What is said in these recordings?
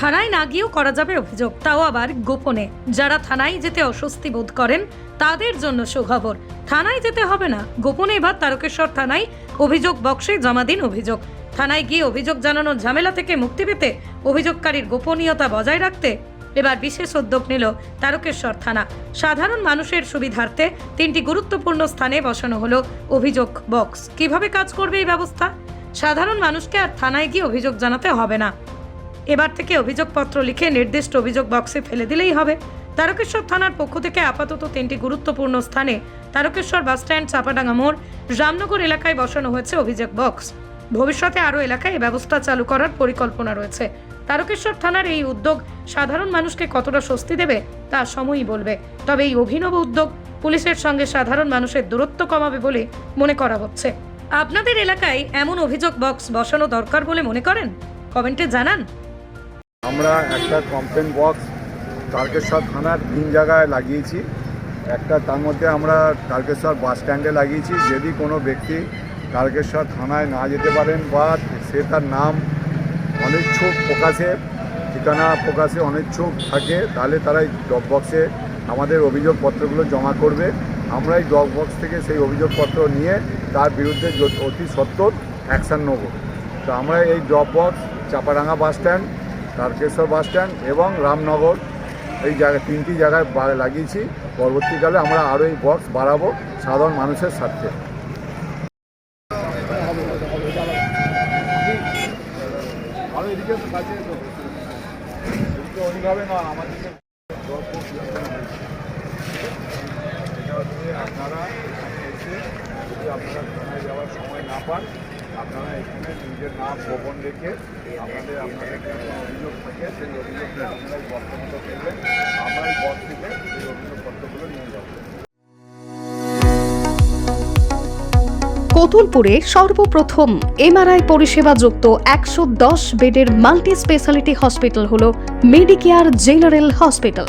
থানায় না গিয়েও করা যাবে অভিযোগ, তাও আবার গোপনে। যারা থানায় যেতে অস্বস্তি বোধ করেন, তাদের জন্য সুখবর। থানায় যেতে হবে না। গোপনে এবার তারকেশ্বর থানায় অভিযোগ বক্সে জমা দিন অভিযোগ। থানায় গিয়ে অভিযোগ জানানোর ঝামেলা থেকে মুক্তি পেতে অভিযোগকারীর গোপনীয়তা বজায় রাখতে এবার বিশেষ উদ্যোগ নিল তারকেশ্বর থানা। সাধারণ মানুষের সুবিধার্থে তিনটি গুরুত্বপূর্ণ স্থানে বসানো হলো অভিযোগ বক্স। কীভাবে কাজ করবে এই ব্যবস্থা? সাধারণ মানুষকে আর থানায় গিয়ে অভিযোগ জানাতে হবে না। এবার থেকে অভিযোগপত্র লিখে নির্দিষ্ট অভিযোগ বক্সে ফেলে দিলেই হবে। তারকেশ্বর থানার পক্ষ থেকে আপাতত তিনটি গুরুত্বপূর্ণ স্থানে তারকেশ্বর বাসস্ট্যান্ড, চাপাডাঙ্গা মোড়, রামনগর এলাকায় বসানো হয়েছে অভিযোগ বক্স। ভবিষ্যতে আরও এলাকায় এই ব্যবস্থা চালু করার পরিকল্পনা রয়েছে। তারকেশ্বর থানার এই উদ্যোগ সাধারণ মানুষকে কতটা স্বস্তি দেবে তা সময়ই বলবে। তবে এই অভিনব উদ্যোগ পুলিশের সঙ্গে সাধারণ মানুষের দূরত্ব কমাবে বলে মনে করা হচ্ছে। আপনাদের এলাকায় এমন অভিযোগ বক্স বসানো দরকার বলে মনে করেন? কমেন্টে জানান। আমরা একটা কমপ্লেন বক্স তারকেশ্বর থানার তিন জায়গায় লাগিয়েছি। একটা তার মধ্যে আমরা তারকেশ্বর বাস স্ট্যান্ডে লাগিয়েছি। যদি কোনো ব্যক্তি তারকেশ্বর থানায় না যেতে পারেন বা সে তার নাম অনিচ্ছুক প্রকাশে, ঠিকানা প্রকাশে অনিচ্ছুক থাকে, তাহলে তারা এই ড্রপ বক্সে আমাদের অভিযোগপত্রগুলো জমা করবে। আমরা এই ড্রপ বক্স থেকে সেই অভিযোগপত্র নিয়ে তার বিরুদ্ধে অতি সত্বর অ্যাকশান নেব। তো আমরা এই drop box Chapadanga bus stand Tarakeswar bus stand এবং রামনগর। এই জায়গায় তিনটি জায়গায় লাগিয়েছি। পরবর্তীকালে আমরা আরও এই বক্স বাড়াবো সাধারণ মানুষের স্বার্থে। আপনারা এসে যদি আপনারা থানায় যাওয়ার সময় না পান আপনারা এখানে নিজের নাম গোপন রেখে আপনাদের আপনাদের অভিযোগ থাকে, সেই আপনারা করবেন। আমরা থেকে এই অভিযোগপত্রগুলো নিয়ে কতুলপুরে সর্বপ্রথম এমআরআই পরিষেবা যুক্ত একশো দশ বেডের মাল্টি স্পেশালিটি হসপিটাল হল মেডিকেয়ার জেনারেল হসপিটাল।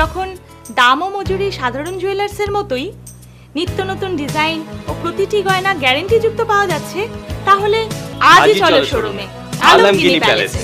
যখন দাম ও মজুরি সাধারণ জুয়েলার্সের মতোই নিত্য নতুন ডিজাইন ও প্রতিটি গয়না গ্যারেন্টি যুক্ত পাওয়া যাচ্ছে তাহলে আজই চলো শোরুমে। আলমগিনি প্যালেসে।